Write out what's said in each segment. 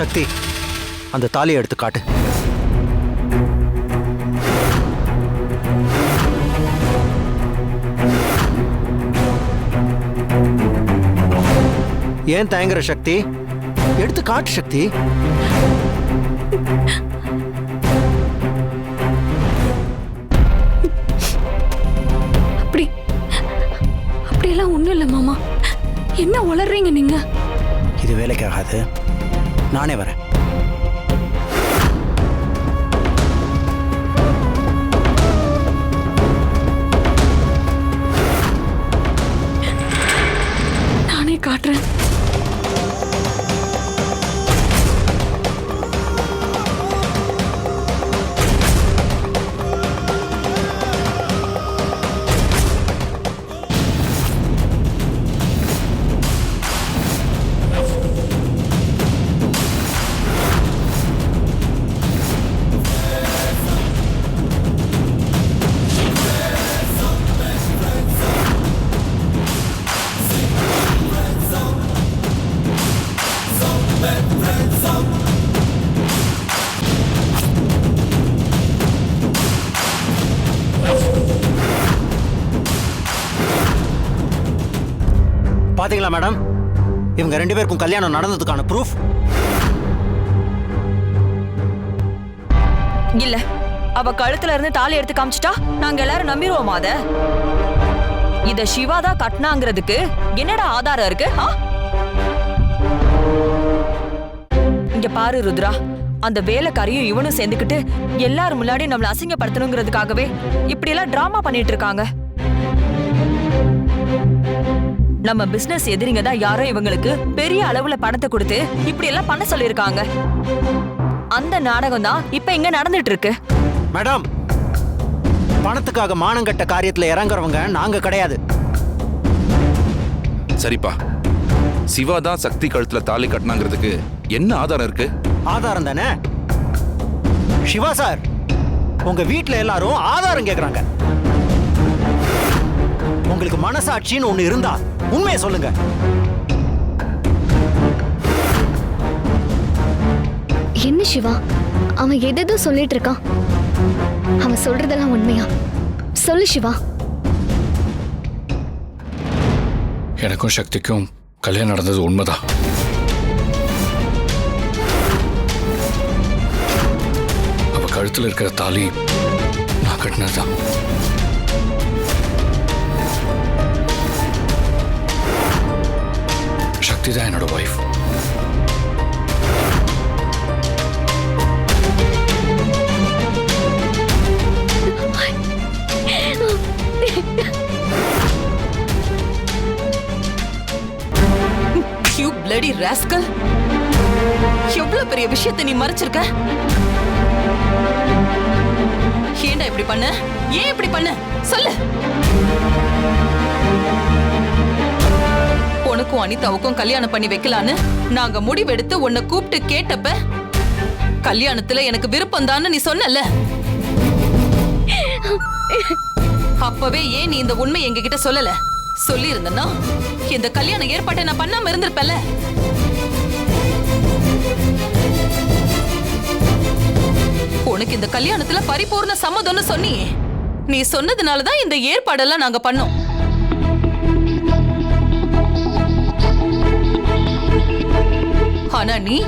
சக்தி. அந்த தாலியை எடுத்து காட்டு. ஏன் தயங்குற சக்தி? எடுத்து காட்டு சக்தி. அப்படி அப்படியெல்லாம் ஒண்ணும் இல்ல மாமா. என்ன உளறீங்க நீங்க? இது வேலைக்கு ஆகாது நானே வரேன். நானே காட்டுறேன். பாத்தீங்களா மேடம்? இவங்க ரெண்டு பேருக்கும் கல்யாணம் நடந்ததுக்கான ப்ரூஃப் இல்ல. அவ கழுத்துல இருந்து தாலி எடுத்து காமிச்சிட்டா நாங்க எல்லாரும் நம்பிடுவோமா அத? இத சிவா தான் கட்டினாங்கிறதுக்கு என்னடா ஆதாரம் இருக்கு ஆ? இங்க பாரு ருத்ரா. அந்த வேலைக்காரியும் இவனும் சேர்ந்துக்கிட்டு எல்லாரும் முன்னாடி நம்மள அசிங்கப்படுத்தணுங்கிறதுக்காகவே இப்படி எல்லாம் டிராமா பண்ணிட்டு இருக்காங்க. நம்ம பிசினஸ் எதிரிங்க தான் யாரோ இவங்களுக்கு பெரிய அளவுல பணத்தை கொடுத்து இப்படி எல்லாம் பண்ண சொல்லியிருக்காங்க. அந்த நாடகம் தான் இப்ப இங்க நடந்துட்டு இருக்கு மேடம் பணத்துக்காக மானங்கட்ட காரியத்துல இறங்குறவங்க நாங்க கிடையாது. சரிப்பா. சிவா தான் சக்தி கழுத்துல தாலி கட்டினாங்கிறதுக்கு என்ன ஆதாரம் இருக்கு? ஆதாரம் தானே? சிவா சார் உங்க வீட்ல எல்லாரும் ஆதாரம் கேக்குறாங்க. உங்களுக்கு மனசாட்சின்னு ஒண்ணு இருந்தா உண்மையை சொல்லுங்க. என்ன சிவா? அவன் எதேதோ சொல்லிட்டு இருக்கான். அவன் சொல்றதெல்லாம் உண்மையா? சொல்லு சிவா. எனக்கும் சக்திக்கும் கல்யாணம் நடந்தது உண்மைதான். அவ கழுத்துல இருக்கிற தாலி நான் கட்டினதுதான். சக்தி தான் என்னோட ஒய்ஃப் யூ பிளடி ராஸ்கல் எவ்வளவு பெரிய விஷயத்தை நீ மறைச்சிருக்க? ஏன்டா இப்படி பண்ண? ஏன் இப்படி பண்ண? சொல்லு. உனக்கும் அனிதாவுக்கும் கல்யாணம் பண்ணி வைக்கலான்னு நாங்க முடிவெடுத்து உன்னை கூப்பிட்டு கேட்டப்ப கல்யாணத்துல எனக்கு விருப்பம் தான் நீ சொன்னல அப்பவே ஏன் நீ இந்த உண்மை எங்ககிட்ட சொல்லல? சொல்லி இருந்தனா இந்த கல்யாண ஏற்பாட்டை நான் பண்ணாம இருந்திருப்பல உனக்கு இந்த கல்யாணத்துல பரிபூர்ண சம்மதம்னு சொன்னியே. நீ சொன்னதுனாலதான் இந்த ஏற்பாடெல்லாம் நாங்க பண்ணோம். ஆனா நீ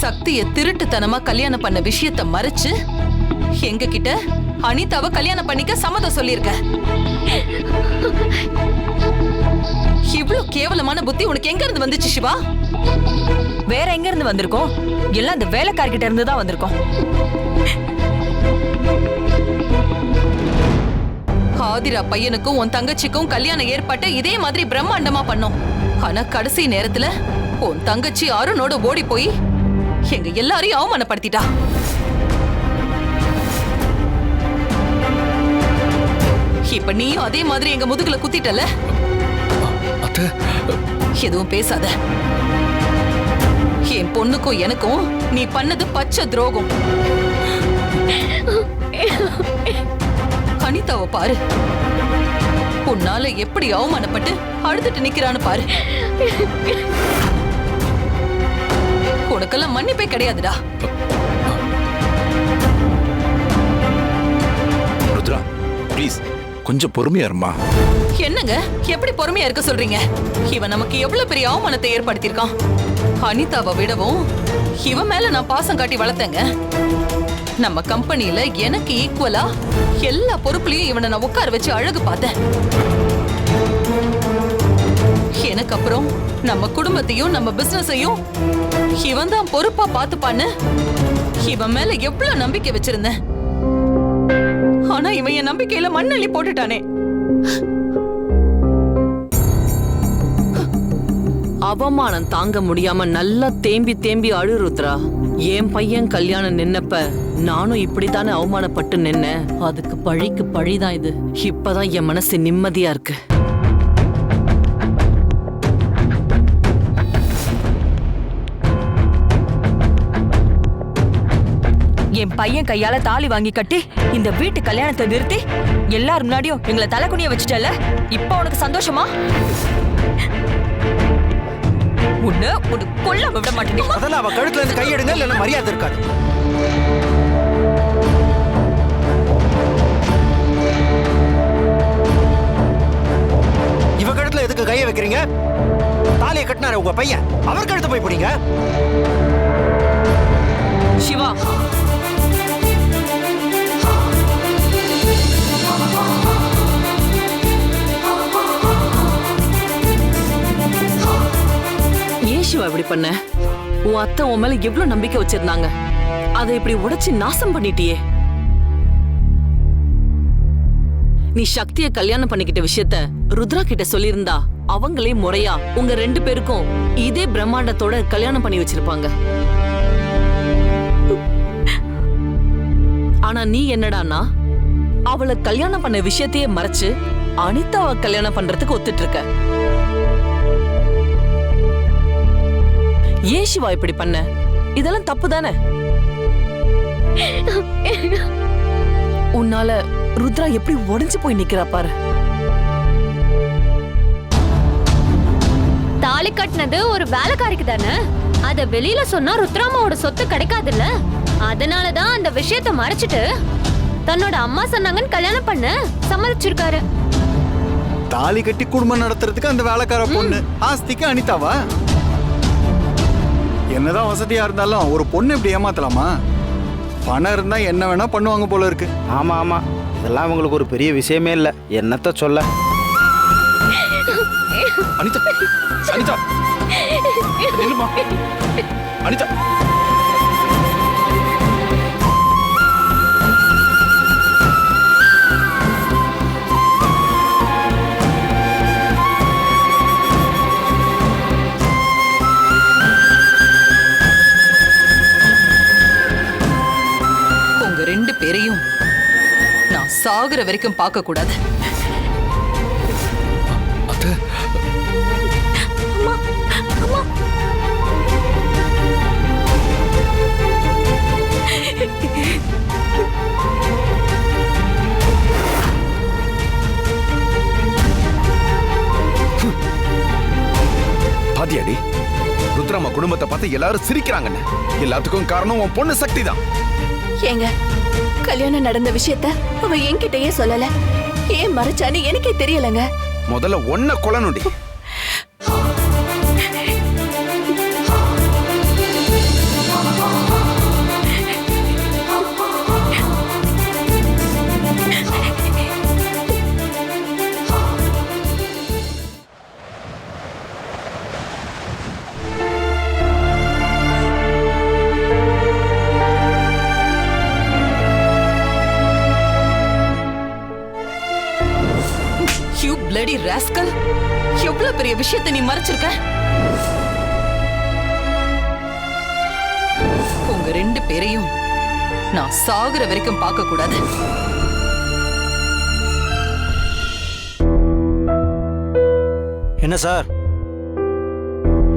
சக்திய திருட்டுத்தனமா கல்யாணம் பண்ண விஷயத்த மறைச்சு எங்க கிட்ட அனிதாவை கல்யாணம் பண்ணிக்க சம்மதம் சொல்லியிருக்க? இவ்வளவு கேவலமான புத்தி உனக்கு எங்க இருந்து வந்துச்சு சிவா? வேற எங்க இருந்து வந்திருக்கோம்? எல்லாம் அந்த வேலைக்கார்கிட்ட இருந்து தான் வந்திருக்கோம். ஆதிரா பையனுக்கும் உன் தங்கச்சிக்கும் கல்யாணம் ஏற்பட்டு இதே மாதிரி பிரம்மாண்டமா பண்ணோம். ஆனா கடைசி நேரத்துல உன் தங்கச்சி அருணோட ஓடி போய் எங்க எல்லாரையும் அவமானப்படுத்திட்டா. இப்ப நீயும் அதே மாதிரி எங்க முதுகுல குத்திட்டல? எதுவும் பேசாத. என் பொண்ணுக்கும் எனக்கும் நீ பண்ணது பச்சை துரோகம். அனிதாவை பாரு. உன்னால எப்படி அவமானப்பட்டு அழுதுட்டு நிக்கிறான்னு பாரு. உனக்கெல்லாம் மன்னிப்பே கிடையாதுடா. ருத்ரா ப்ளீஸ் கொஞ்சம் பொறுமையா இருமா. என்னங்க? எப்படி பொறுமையா இருக்க சொல்றீங்க? இவன் நமக்கு எவ்வளவு பெரிய அவமானத்தை ஏற்படுத்தியிருக்கான். அனிதாவை விடவும் இவன் மேல நான் பாசம் காட்டி வளர்த்தேங்க. நம்ம கம்பெனில எனக்கு ஈக்குவலா எல்லா பொறுப்புலயும் இவனை நான் உட்கார வச்சு அழகு பார்த்தேன். எனக்கு அப்புறம் நம்ம குடும்பத்தையும் நம்ம பிசினஸையும் இவன் தான் பொறுப்பா பாத்துப்பான்னு? இவன் மேல எவ்வளவு நம்பிக்கை வச்சிருந்தேன்? ஆனா இவன் என் நம்பிக்கையில மண்ணள்ளி போட்டுட்டானே. அவமானம் தாங்க முடியாம நல்லா தேம்பி தேம்பி அழுருத்ரா என் பையன் கல்யாணம் நின்னப்ப நானும் இப்படித்தானே அவமானப்பட்டு நின்னேன். அதுக்கு பழிக்கு பழிதான் இது. இப்பதான் என் மனசு நிம்மதியா இருக்கு. என் பையன் கையால தாலி வாங்கி கட்டி இந்த வீட்டு கல்யாணத்தை நிறுத்தி எல்லார் முன்னாடியும் எங்களை தலை குனிய வச்சுட்டல இப்ப உனக்கு சந்தோஷமா? உன்ன ஒரு கொல்லாம விட மாட்டேன். அதெல்லாம் அவ கழுத்துல இருந்து கையெடுங்க இல்லைன்னா மரியாதை இருக்காது. இவ கழுத்துல எதுக்கு கையை வைக்கிறீங்க? தாலியை கட்டினாரு உங்க பையன். அவர் கழுத்து போய் பிடிங்க. சிவா ஏன் இப்படி பண்ண. உன் அத்தை உன் மேல எவ்வளவு நம்பிக்கை வச்சிருந்தாங்க. அதை இப்படி உடைச்சு நாசம் பண்ணிட்டியே. நீ சக்திய கல்யாணம் பண்ணிக்கிட்ட விஷயத்த ருத்ரா கிட்ட சொல்லியிருந்தா அவங்களே முறையா உங்க ரெண்டு பேருக்கும் இதே பிரம்மாண்டத்தோட கல்யாணம் பண்ணி வச்சிருப்பாங்க. ஆனா நீ என்னடானா அவளை கல்யாணம் பண்ண விஷயத்தையே மறைச்சு அனிதாவை கல்யாணம் பண்றதுக்கு ஒத்துட்டு இருக்க. ஏன் சிவா இப்படி பண்ண? இதெல்லாம் தப்பு தானே? உன்னால ருத்ரா எப்படி உடைஞ்சு போய் நிக்கிறா பாரு. தாலி கட்டினது ஒரு வேலைக்காரிக்கு தானே? அத வெளியில சொன்னா ருத்ராமாவோட சொத்து கிடைக்காதுல்ல? அதனாலதான் அந்த விஷயத்த மறைச்சிட்டு தன்னோட அம்மா சொன்னாங்கன்னு கல்யாணம் பண்ண சம்மதிச்சிருக்காரு. தாலி கட்டி குடும்பம் நடத்துறதுக்கு அந்த வேலைக்கார பொண்ணு ஆஸ்திக்கு அனிதாவா? என்னதான் வசதியா இருந்தாலும் ஒரு பொண்ணு இப்படி ஏமாத்தலாமா? பணம் இருந்தா என்ன வேணா பண்ணுவாங்க போல இருக்கு. ஆமா ஆமா. இதெல்லாம் அவங்களுக்கு ஒரு பெரிய விஷயமே இல்லை. என்னத்த சொல்ல? அனிதா அனிதா. அனிதா. சாகுற வரைக்கும் பார்க்க கூடாது பாத்தியாடி ருத்ராமா குடும்பத்தை பார்த்து எல்லாரும் சிரிக்கிறாங்கன்னு எல்லாத்துக்கும் காரணம் உன் பொண்ணு சக்தி தான் ஏங்க கல்யாணம் நடந்த விஷயத்த அவ என்கிட்டயே சொல்லல. ஏன் மறைச்சான்னு எனக்கே தெரியலங்க. முதல்ல ஒன்ன கொல்லணும்டி. விஷயத்தை நீ மறைச்சிருக்க? உங்க ரெண்டு பேரையும் நான் சாகுற வரைக்கும் பார்க்க கூடாது. என்ன சார்?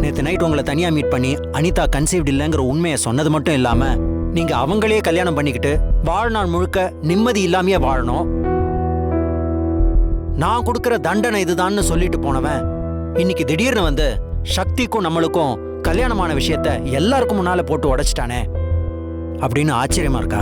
நேத்து நைட் உங்களை தனியா மீட் பண்ணி அனிதா கன்சீவ்ட் இல்லைங்கிற உண்மையை சொன்னது மட்டும் இல்லாம நீங்க அவங்களே கல்யாணம் பண்ணிக்கிட்டு வாழ்நாள் முழுக்க நிம்மதி இல்லாமையே வாழணும். நான் கொடுக்குற தண்டனை இதுதான்னு சொல்லிட்டு போனவன் இன்னைக்கு திடீர்னு வந்து சக்திக்கும் நம்மளுக்கும் கல்யாணமான விஷயத்த எல்லாருக்கும் முன்னால போட்டு உடைச்சிட்டானே அப்படின்னு ஆச்சரியமா இருக்கா?